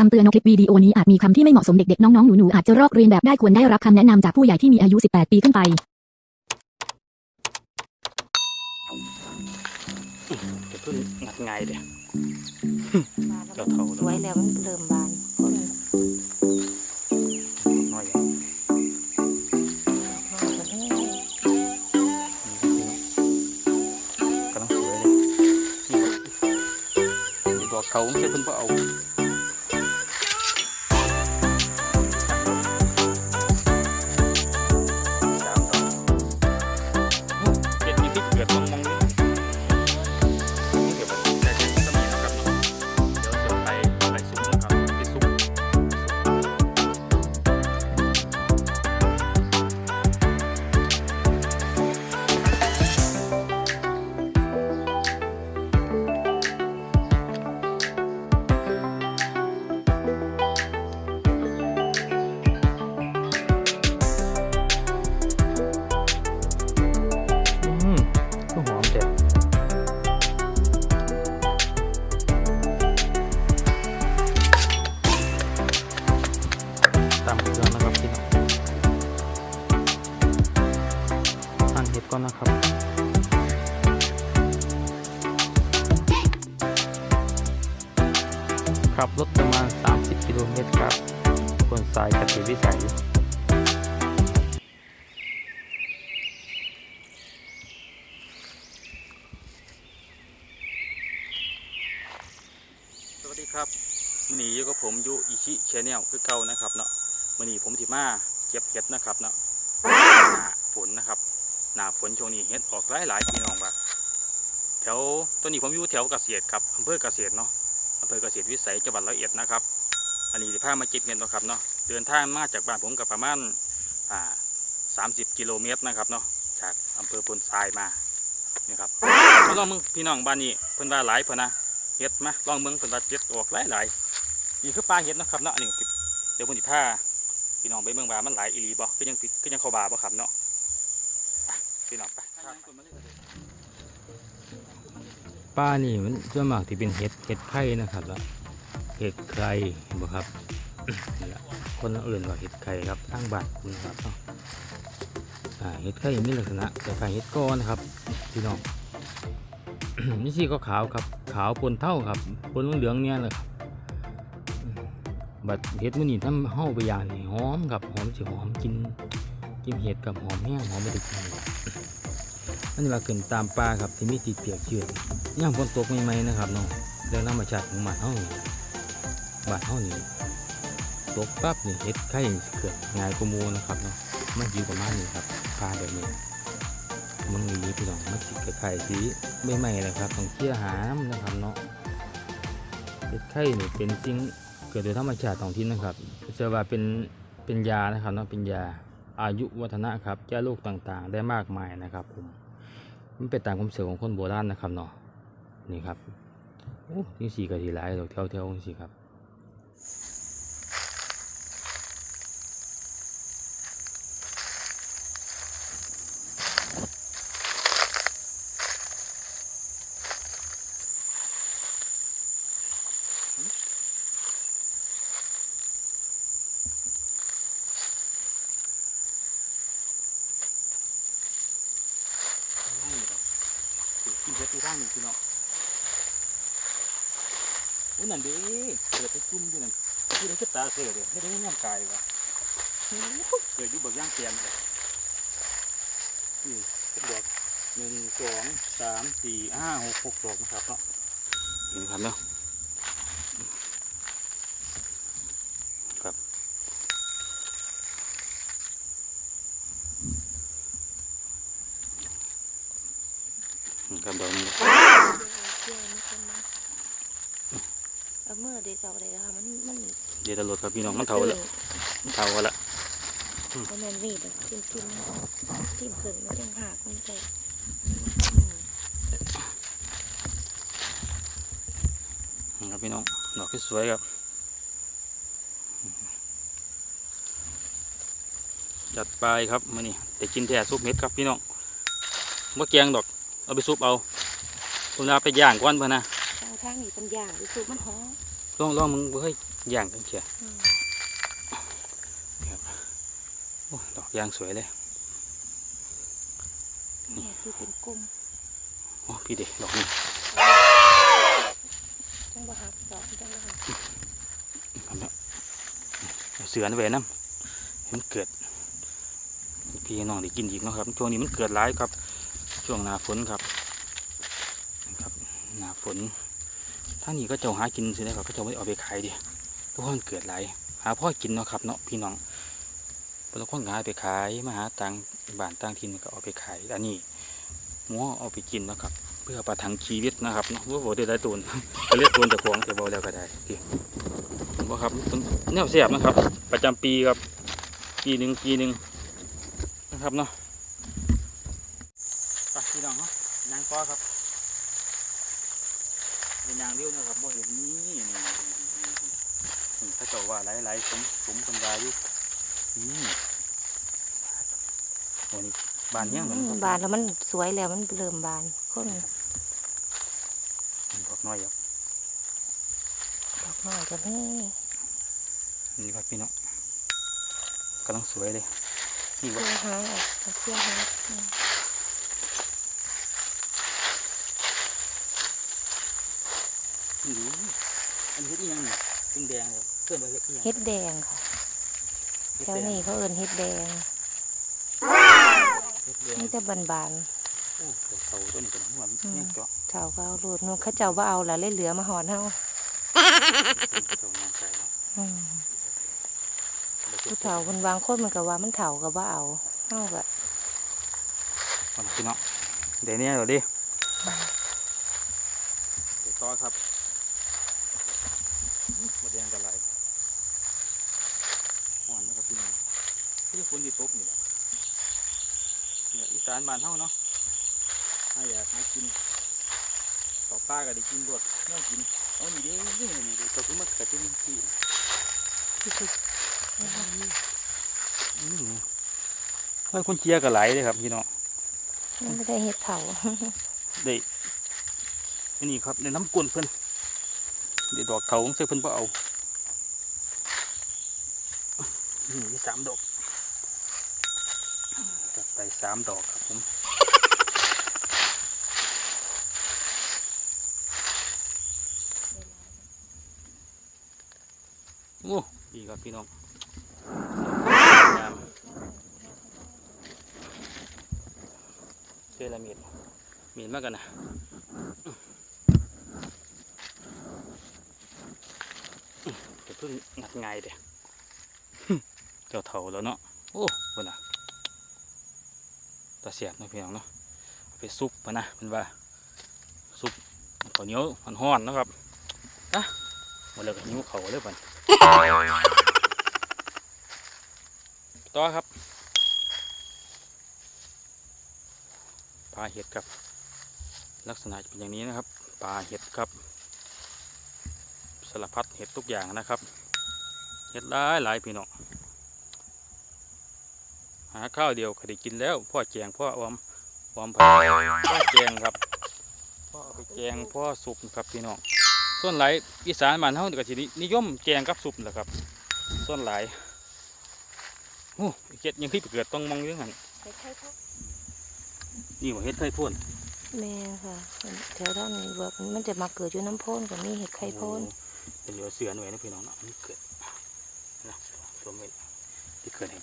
คำเตือนคลิปวิดีโอนี้อาจมีคำที่ไม่เหมาะสมเด็กๆ น้องๆ หนูๆ อาจจะลอกเรียนแบบได้ควรได้รับคำแนะนำจากผู้ใหญ่ที่มีอายุ 18 ปีขึ้นไป จะเพิ่งงัดง่ายเด้บานแล้วเจ้าเท่าสวยแล้วมันเริ่มบานคนน้อยน้อยกว่านี้กำลังสวยเลยนี่ดอกเขาไม่ใช่เพิ่นบ่เอา ผมสิมาเก็บเห็ดนะครับเนาะหนาฝนนะครับหนาฝนช่วงนี้เห็ดออกหลายหลายพี่น้องว่าแถวตัวนี้ผมอยู่แถวเกษตรครับอำเภอเกษตรเนาะอำเภอเกษตรวิสัยจังหวัดร้อยเอ็ดนะครับ อันนี้ที่พามาเก็บเห็ดนะครับเนาะเดินทางมาจากบ้านผมกับประมาณอ่าสามสิบกิโลเมตรนะครับเนาะจากอำเภอพนทรายมานี่ครับมาลองมึงพี่น้องบ้านนี้เพิ่นว่าหลายเพิ่นนะเห็ดมาลองเบิ่งเป็นว่าเห็ดออกหลายหลายนี่คือปลาเห็ดนะครับเนาะนี่เดี๋ยวผมสิพา พี่น้องไปเบิ่งว่ามันหลายอีหลีบ่ก็ยังก็ยังเข้าบาบ่ครับเนาะพี่น้องไปปลานี่มันส่วนมากที่เป็นเห็ดเห็ดไข่นะครับแล้วเห็ดไข่บ่ครับคนอื่นว่าเห็ดไข่ครับทางบ้านคุณครับเนาะเห็ดไข่มีลักษณะคล้ายเห็ดก้อนนะครับพี่น้องนี่สีก็ขาวครับขาวปนเท่าครับปนเหลืองเนี่ยเลยครับ บัดเห็ดมื้อนี้ทำเฮาไปย่างนี่หอมครับหอมสิหอมกินกินเห็ดกับหอมแห้งหอมไม่ได้กินครับอันนี้ว่าเกินตามป่าครับที่มีติดเปียกเชือย่างฝนตกใหม่ๆนะครับเนาะเรื่องธรรมชาติของบ้านเฮานี่บ้านเฮานี่ตกปั๊บนี่เห็ดไข่เกิดง่ายกว่าหมูนะครับเนาะมันอยู่ประมาณนี้ครับป่าแบบนี้มันมีพี่น้องมันสิเกิดไข่สีไม่ใหม่ๆนะครับต้องเคี่ยวหามนะครับเนาะเห็ดไข่นี่เป็นสิ่ง เกิดโดยธรรมชาติของถิ่นนะครับเชื่อว่าเป็นเป็นยานะครับเนาะเป็นยาอายุวัฒนะครับแก้โรคต่างๆ ได้มากมายนะครับผมมันเป็นตามความเชื่อของคนโบราณนะครับเนาะนี่ครับโอ้ที่สี่กะทีหลายดอกเท่าเท่าๆสิครับกินเห็ดที่ร่างนี่พี่น้องโอ้ นั่นเด้เกิดไปจุ่มอยู่นั่นที่ได้ขึ้นตาเสือเด้ให้ได้ย่ำกายวะเกิดอยู่แบบย่างเตียนเลยนี่เป็นดอกหนึ่งสองสามสี่ห้าหกหกดอกนะครับเนาะเห็นครับเนาะครับครับดอกนี้ เชื่อมันเป็นมันเอาเมื่อเดี๋ยวจะเอาอะไรนะคะมันมันเดี๋ยวตำรวจครับพี่น้องมันเท่าแล้วมันเท่าแล้วมันแมนมีดอะทิมทิมทิมเพิ่งมันยังหักมันแต่อืมครับพี่น้องดอกที่สวยครับจัดไปครับมานี่แต่กินแท้ซุปเม็ดครับพี่น้องเมื่อแกงดอก เอาไปซุปเอาผมเอาไปย่างก่อนเพื่อนนะ ทางทางนี้เป็นอย่างหรือสูบมันหอมลองลองมึงเฮ้ยย่างกันเชียอืมครับโอ้ดอกยางสวยเลยนี่คือเป็นกลุ่มโอ้พี่เด็กดอกนี้จังบ่หักดอกจังบ่หักครับเนาะเอาเสือนะเวน้ำให้มันเกิดพี่น้องได้กินอีกเนาะครับช่วงนี้มันเกิดร้ายครับ ช่วงหน้าฝนครับนะครับหน้าฝน ท่านี้ก็เจ้าหากินสิได้ครับก็เจ้าไม่เอาไปขายดิเพราะมันเกิดหลหาพ่อกินเนาะครับเนาะพี่น้องบางคนหาไปขายมาหาต่างบ้านต่างถิ่นก็เอาไปขายอันนี้หมัวเอาไปกินเนาะครับ เพื่อประทังชีวิตนะครับเนาะว่าบ่ได้ไดตูนก็เรียกตูนแต่ของแต่เบาแล้วก็ได้พี่ว่าครับมันแนวเสียบนะครับ ประจำปีครับปีหนึ่งปีหนึ่งนะครับเนาะไปพี่น้องเนาะนางก้อครับ เป็นนางเลี้ยวนะครับบ่เห็นนี่นี่นี่นี่นี่เขาเจ้าว่าหลายๆสมสมคนวาอยู่นี่โอ้นี่บานเนี้ยงเหมือนอืมบานแล้วมันสวยแล้วมันเริ่มบานคนดอกน้อยครับดอกน้อยก็นี่นี่ครับพี่น้องกำลังสวยเลยนี่เชื่ว่าอหางออกเอาเชื่ หางอืมนี่ดูอันเฮ็ดอีหยังนี่เป็นแดงครับเพื่อนว่าเฮ็ดอีหยังเฮ็ดแดงค่ะแถวนี้เขาเอิ้นเฮ็ดแดงเฮ็ดแดงนี่แต่บานโอ้เดี๋ยวเขาตัวนี้เป็นหัวอืมเนี่ยเจาะๆเฒ่าก็เอารูดนู้นเขาเจ้าว่าเอาล่ะเลยเหลือมาหอนเฮาเป็นกระโถนนางไก่เนาะอืมแล้วก็ผู้เฒ่าคนวางคนมันก็ว่ามันเฒ่าก็ว่าเอาเฮาก็เอามาพี่น้องเดี๋ยวนี้เดี๋ยวดิเดี๋ยวต่อครับมาแดงกันไหลายห่อนนะครับพี่น้องที่ฝนที่ตกนี่แหละเนี่ยอีสานบ้านเฮาเนาะถ้าอยากหากินต่อป้าก็ได้กินรวดเนี่ยกินเอานี่เด้นี่นี่เด้ก็คือมันเกิดเป็นที่อืมมันคุณเชียร์กับไหลเลยครับพี่น้องมันไม่ได้เฮ็ดเฒ่าได้อันนี้ครับในน้ำกลนเพิ่นเดี๋ยวดอกเขาของเสื้อเพิ่นบ่เอานี่มีสามดอก จัดไปสามดอกครับผมโอ้ดีครับพี่น้องงามเซรามิดมีดมากกันนะจะเพิ่งงัดง่ายเด้เจ้าเท่าแล้วเนาะ โอ้คนน่ะ ตาเสียบนะพี่น้องเนาะไปซุปปะนะเป็นว่าซุปข้าวเหนียวมันห้อนนะครับนะมดแล้วก็หิวเขาเลยปันต่อครับปลาเห็ดครับ ลักษณะจะเป็นอย่างนี้นะครับปลาเห็ดครับสารพัดเห็ดทุกอย่างนะครับ เห็ดหลายหลายพี่น้อง หาข้าวเดียวก็ได้กินแล้ว พ่อแจงพ่อออมออมผักพ่อแจงครับพ่อเอาไปแจงพ่อสุปครับพี่น้องส่วนหลายอีสานบ้านเฮานี่ก็สินิยมแจงกับสุปแหละครับ ส่วนหลายโอ้เห็ดยังขึ้นไปเกิดต้องมองอยังไงไปไข่ทอดนี่ว่าเห็ดไข่พ่นแม่ค่ะแถวด้านนี้ว่ามันจะมาเกิดอยู่น้ำโพนกับนี่เห็ดไข่โพนโอ้เป็นเหลือเสือหน่วยนะพี่น้องเนาะอันนี้เกิดนะตัวเม็ดที่เกิดให้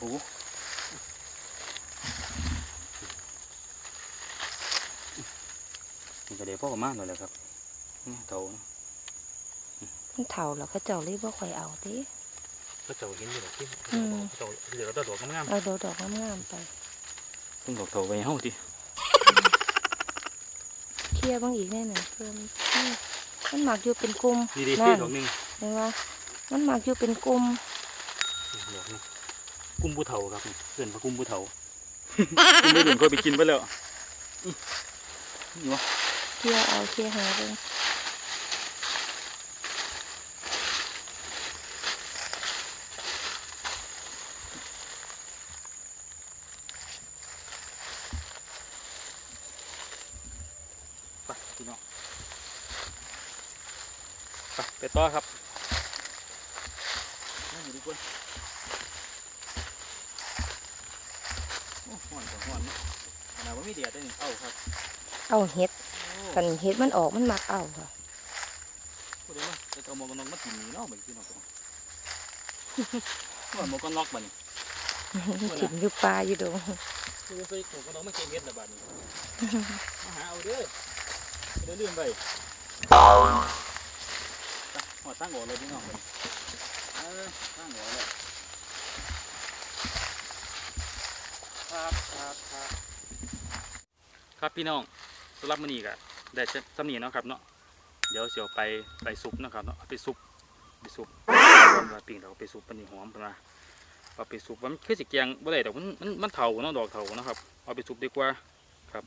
ปูนี่ก็เดี๋ยวพ่อกับมาหน่อยแหละครับนี่เต่านะมันเฒ่าแล้วเขาเจ้าเลยบ่ค่อยเอาติก็เจ้าเห็นอยู่หรอกที่อืมเจ้าเหลือแต่ดอกงามเอาดอกดอกงามๆไปๆต้องดอกเต่าไปเฮาทีเคลียร์บางอีกแน่น่ะเพิ่มนี่มันหมักอยู่เป็นกลุ่มนี่ดีนั่ที่นดอกหนึ่งเห็นว่ามันหมักอยู่เป็นกลุ่มนี่ดอกหนึงกุ้มผู้เฒ่าครับเพื่อนพระกุ้มผู้เฒ่ากุ้มไม่ดื่มก็ไปกินไปแล้วอื้อนี่วะ เคลียร์เอาเคลียร์หาเบิ่งไปพี่น้องไปไปต่อครับทุกคนโอ้ห่อนกับห่อนขนาดว่ามีเดียดได้หนึ่งเอ้าครับ เอาเห็ดโอ้ กันเห็ดมันออกมันมักเอาค่ะพูดได้ไหมจะเอาหมวกกันน็อกมากินนี่เนาะเหมือนพี่น้องกันว่าหมวกกันน็อกบ่นี่ถิ่นอยู่ปลาอยู่ดงคือไปหมวกกันน็อกมาเก็บเห็ดละบาดนี้มาหาเอาเด้อเดี๋ยวลืมไปไปหอดตั้งหัวเลยพี่น้องเลยเออตั้งหัวเลยครับครับครับครับพี่น้องสำหรับมื้อนี้ก็ ได้จะสำนีเนาะครับเนาะเดี๋ยวเสียวไปไปซุปนะครับเนาะไปซุปไปซุปคนว่าปิ้งเราไปซุปปานนี้หอมนว่าเอาไปซุปว่ามันคือสิแกงบ่ได้ดอกมันมันมันเฒ่าเนาะดอกเฒ่านะครับเอาไปซุปดีกว่าครับ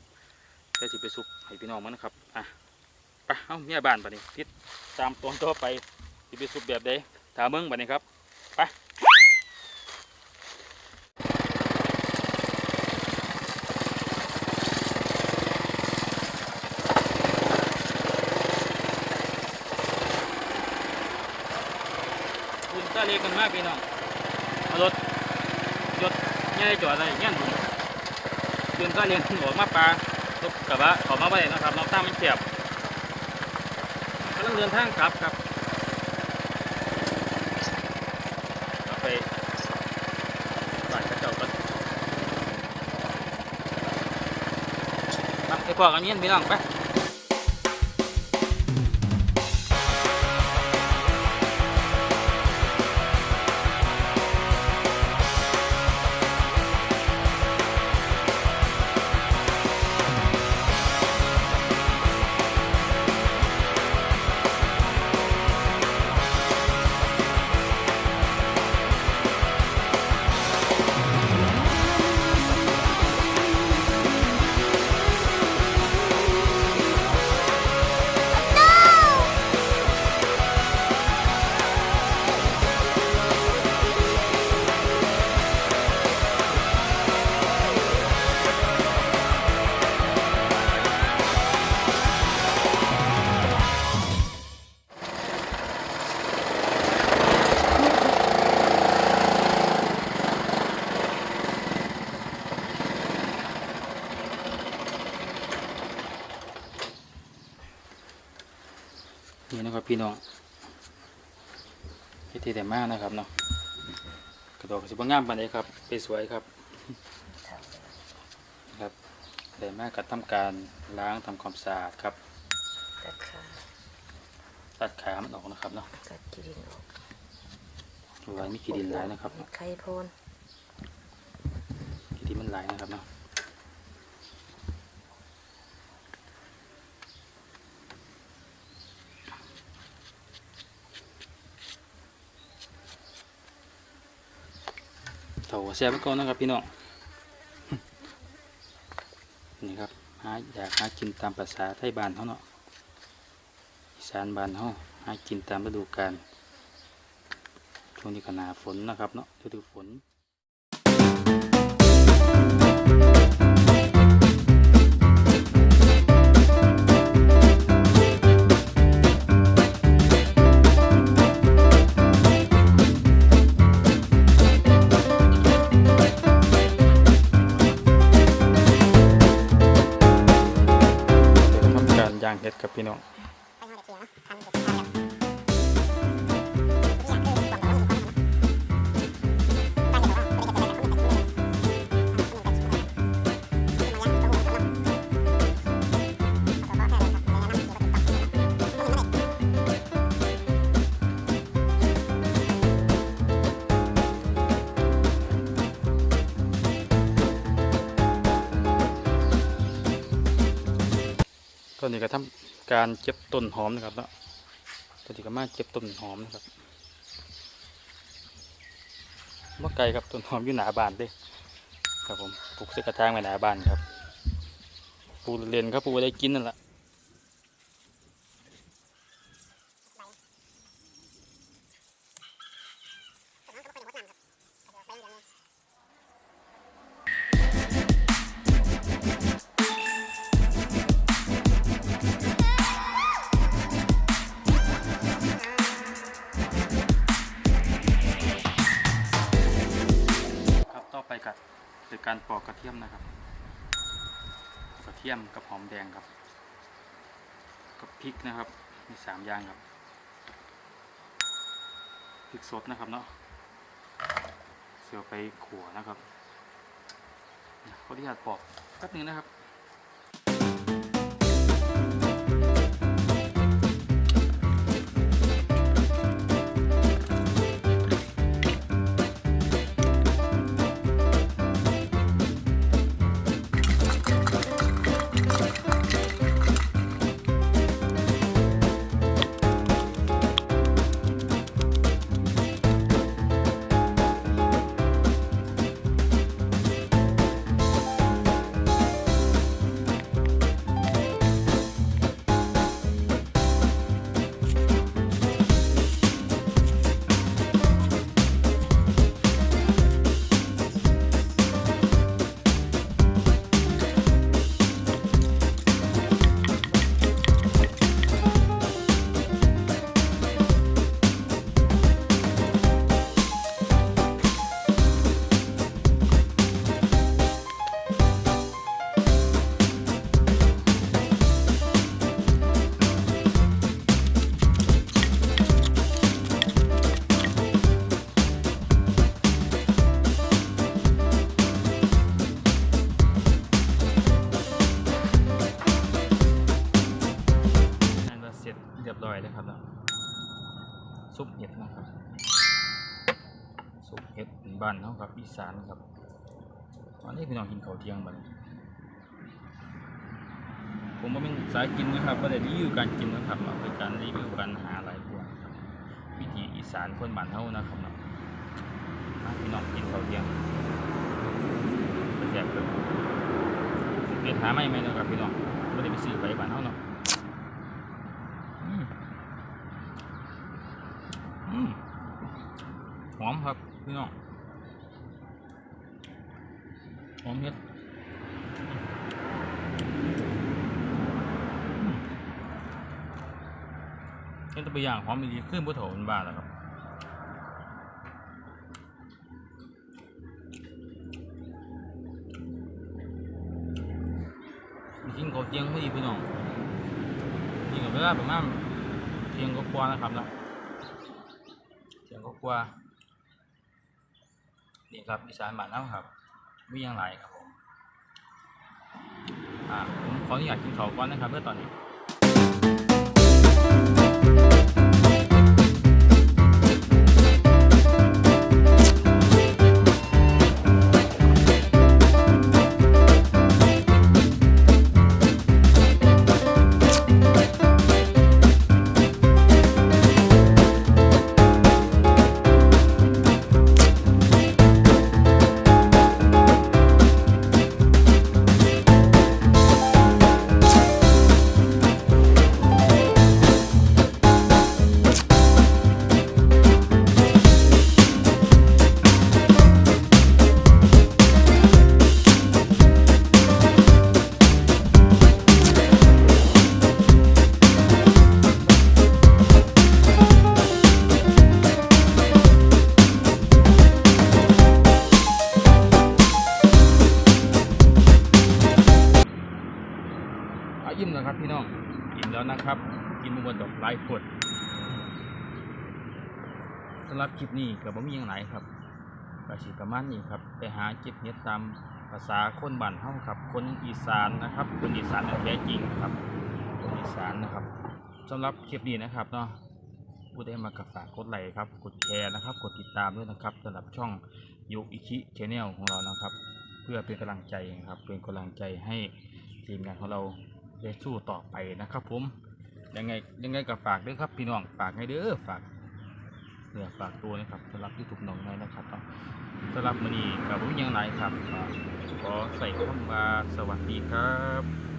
เดี๋ยวสิไปซุปให้พี่น้องมันนะครับอะไปเอ้าเมียบ้านบัดนี้ติดตามตอนต่อไปสิไปซุปแบบใดถามเบิ่งบัดนี้ครับไปาเล็กกันมากพี่น้องเอารถรถง่ายจอดอะไรเงี้ยผมคุณตาเล็กออกมาปลารถกระบะออกมาไว้นะครับน้องตามมันเสียบกำลังเดินทางกลับครับกลับไปบ้านกระเจ้ากันไปพอกันเงี้ยพี่น้องไป เฮ็ดที่แต่มากนะครับเนาะกระดอกสิบงามปานใดครับไปสวยครับครับแต่มากกัทำการล้างทำความสะอาดครับตัดขาตัดขามันออกนะครับเนาะตัดกินออกดูไว้มีขี้ดินหลายนะครับเห็ดไข่โพนขี้ดินมันหลายนะครับเนาะ เถาแซ่บไปก่อนนะครับพี่น้องนี่ครับหาอยากหากินตามภาษาไทยบ้านเขาเนาะอีสานบ้านเขาหากินตามฤดูกาลช่วงนี้ก็หนาฝนนะครับเนาะฤดูฝน ตอนนี้ก็ทำการเก็บต้นหอมนะครับเนาะตอนนี้ก็มาเก็บต้นหอมนะครับเมื่อไกลครับต้นหอมอยู่หนาบานด้ครับผมปลูกเสกกระทางไว้หนาบานครับปลูกเรียนครับปลูกได้กินนั่นแหละ การปอกกระเทียมนะครับ กระเทียมกับหอมแดงครับ กับพริกนะครับ มีสามอย่างครับ พริกสดนะครับเนาะ เสียวไปขัวนะครับขออนุญาตปอกแป๊บนึงนะครับานเขาครับอีสานครับตอนนี้พี่น้องกินเขาเที่ยงบันผมว่าเป็นสายกินนะครับก็ได้รีวิวการกินนะครับเราเป็นการรีวิวการหาหลายพวกนะครับวิถีอีสานคนบ้านเฮานะครับเนาะพี่น้องกินเขาเที่ยงแซ่บเลยเรียนหาไม่ไหมนะครับพี่น้องไม่ได้ไปซื้อไปบ้านเฮาเนาะหอมครับพี่น้อง หอมเฮ็ดอืมเฮ็ดแตัวอย่างหอมดีขึ้นบ่โถมันบ้าแล้วครับจริงๆเขาเจียงไม่ดีพี่น้องยิงกับเวลาประมาณเที่ยงก็กว่านะครับนะเที่ยงก็กว่านี่ครับอีสานบ้านเราครับ มีอย่างไรครับผมอ่าผมขออนุญาตกินข้าวก่อนนะครับเพื่อตอนนี้ ลิปนี้ก็บ่มีอย่างไรครับก็สิประมาณนี้ครับ ไปหาเก็บเห็ดตามภาษาคนบ้านเฮาครับ คนอีสานนะครับ คนอีสานแท้จริงครับคนอีสานนะครับสำหรับคลิปนี้นะครับเนาะผู้ได้มากระฝากกดไลค์ครับ กดแชร์นะครับ กดติดตามด้วยนะครับสำหรับช่องยุอิชิชแนลของเรานะครับ เพื่อเป็นกำลังใจนะครับ เป็นกำลังใจให้ทีมงานของเราได้สู้ต่อไปนะครับ ผมยังไงยังไงก็ฝากด้วยครับพี่น้องฝากให้เด้อฝาก เนื้อฝากตัวนะครับสำหรับที่ถูกน้องน้อยนะครับสำหรับมันอนี้กับผมยังไหลายครับขอใส่คำว่าสวัสดีครับ